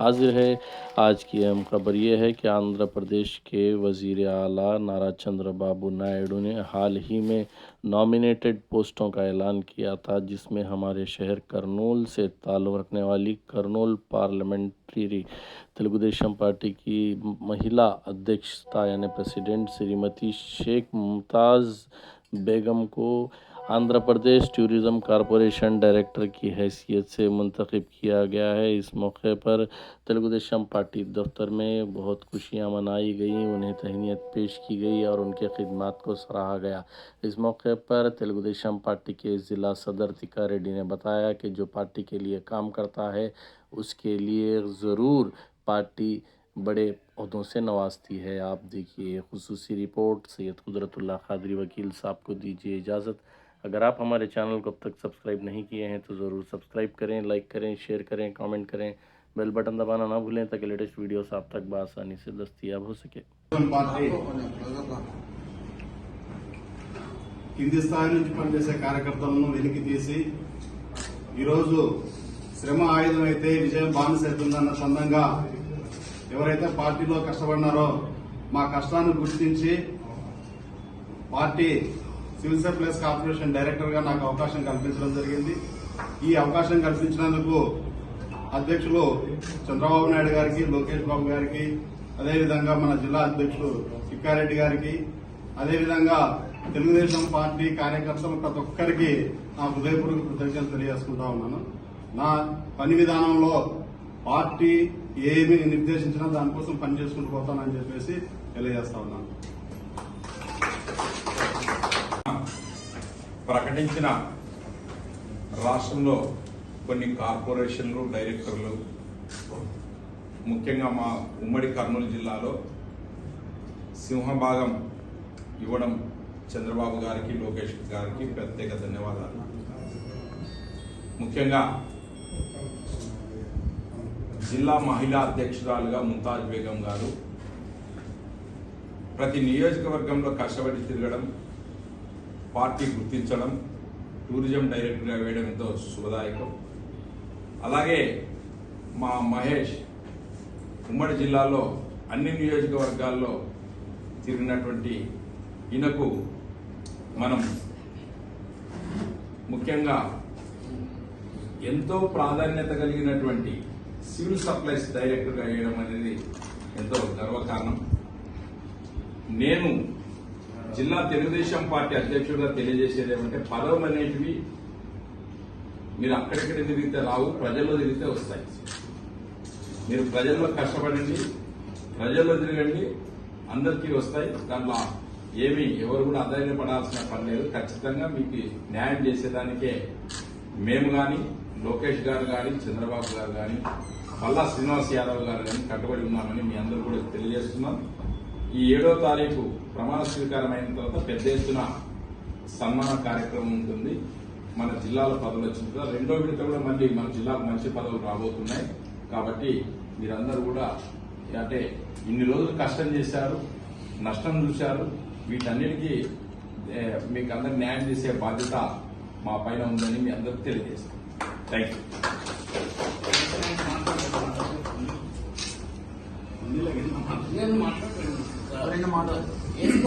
حاضر ہے آج کی اہم خبر یہ ہے کہ آندھرا پردیش کے وزیر اعلیٰ نارا چندر بابو نائیڈو نے حال ہی میں نومینیٹڈ پوسٹوں کا اعلان کیا تھا، جس میں ہمارے شہر کرنول سے تعلق رکھنے والی کرنول پارلیمنٹری تلگو دیشم پارٹی کی مہیلا ادھیکشتا یعنی پریسیڈنٹ سریمتی شیخ ممتاز بیگم کو آندھرا پردیش ٹورزم کارپوریشن ڈائریکٹر کی حیثیت سے منتخب کیا گیا ہے۔ اس موقع پر تلگو دیشم پارٹی دفتر میں بہت خوشیاں منائی گئیں، انہیں تہنیت پیش کی گئی اور ان کے خدمات کو سراہا گیا۔ اس موقع پر تلگو دیشم پارٹی کے ضلع صدر تکا ریڈی نے بتایا کہ جو پارٹی کے لیے کام کرتا ہے، اس کے لیے ضرور پارٹی بڑے عہدوں سے نوازتی ہے۔ آپ دیکھیے، خصوصی رپورٹ، سید قدرت اللہ قادری، وکیل صاحب کو دیجیے اجازت۔ اگر آپ ہمارے چینل کو اب تک سبسکرائب نہیں کیے ہیں تو ضرور سبسکرائب کریں، لائک کریں، شیئر کریں کومنٹ کریں، بیل بٹن دبانا نہ بھولیں تاکہ لیٹسٹ ویڈیوز آپ تک بآسانی سے دستیاب ہو سکے۔ Civil supplies corporation డైరెక్టర్గా నాకు అవకాశం కల్పించడం జరిగింది. ఈ అవకాశం కల్పించినందుకు అధ్యక్షులు చంద్రబాబు నాయుడు గారికి లోకేష్ బాబు గారికి అదేవిధంగా మన జిల్లా అధ్యక్షులు చిక్కారెడ్డి గారికి అదేవిధంగా తెలుగుదేశం పార్టీ కార్యకర్తలు ప్రతి ఒక్కరికి నా హృదయపూర్వక కృతజ్ఞతలు తెలియజేసుకుంటా ఉన్నాను. నా పని విధానంలో పార్టీ ఏమి నిర్దేశించినా దానికోసం పని చేసుకుంటూ పోతానని చెప్పేసి తెలియజేస్తా ఉన్నాను. ప్రకటించిన రాష్ట్రంలో కొన్ని కార్పొరేషన్లు డైరెక్టర్లు ముఖ్యంగా మా ఉమ్మడి కర్నూలు జిల్లాలో సింహభాగం ఇవ్వడం చంద్రబాబు గారికి లోకేష్ గారికి ప్రత్యేక ధన్యవాదాలు. ముఖ్యంగా జిల్లా మహిళా అధ్యక్షురాలుగా ముంతాజ్ బేగం గారు ప్రతి నియోజకవర్గంలో కష్టపడి తిరగడం పార్టీ గుర్తించడం టూరిజం డైరెక్టర్గా వేయడం ఎంతో శుభదాయకం. అలాగే మా మహేష్ ఉమ్మడి జిల్లాలో అన్ని నియోజకవర్గాల్లో తిరిగినటువంటి ఈయనకు మనం ముఖ్యంగా ఎంతో ప్రాధాన్యత కలిగినటువంటి సివిల్ సప్లైస్ డైరెక్టర్గా వేయడం అనేది ఎంతో గర్వకారణం. నేను జిల్లా తెలుగుదేశం పార్టీ అధ్యక్షుడిగా తెలియజేసేది ఏమంటే పదవులు అనేటివి మీరు అక్కడెక్కడ తిరిగితే రావు ప్రజల్లో తిరిగితే వస్తాయి. మీరు ప్రజల్లో కష్టపడండి ప్రజల్లో తిరగండి అందరికీ వస్తాయి. దాంట్లో ఏమి ఎవరు కూడా అధైర్యపడాల్సిన పని లేదు. ఖచ్చితంగా మీకు న్యాయం చేసేదానికే మేము కానీ లోకేష్ గారు కానీ చంద్రబాబు గారు కానీ పల్లా శ్రీనివాస్ యాదవ్ గారు కానీ కట్టుబడి ఉన్నామని మీ అందరూ కూడా తెలియజేస్తున్నాం. ఈ ఏడో తారీఖు ప్రమాణ స్వీకారం అయిన తర్వాత పెద్ద ఎత్తున సన్మాన కార్యక్రమం ఉంటుంది. మన జిల్లాలో పదవులు వచ్చిన తర్వాత రెండో విడత కూడా మళ్ళీ మన జిల్లాకు మంచి పదవులు రాబోతున్నాయి. కాబట్టి మీరందరూ కూడా అంటే ఇన్ని రోజులు కష్టం చేశారు నష్టం చూశారు. వీటన్నిటికీ మీకు అందరు న్యాయం చేసే బాధ్యత మా పైన ఉందని మీ అందరికి తెలియజేస్తాం. Thank you 他妈的，也是。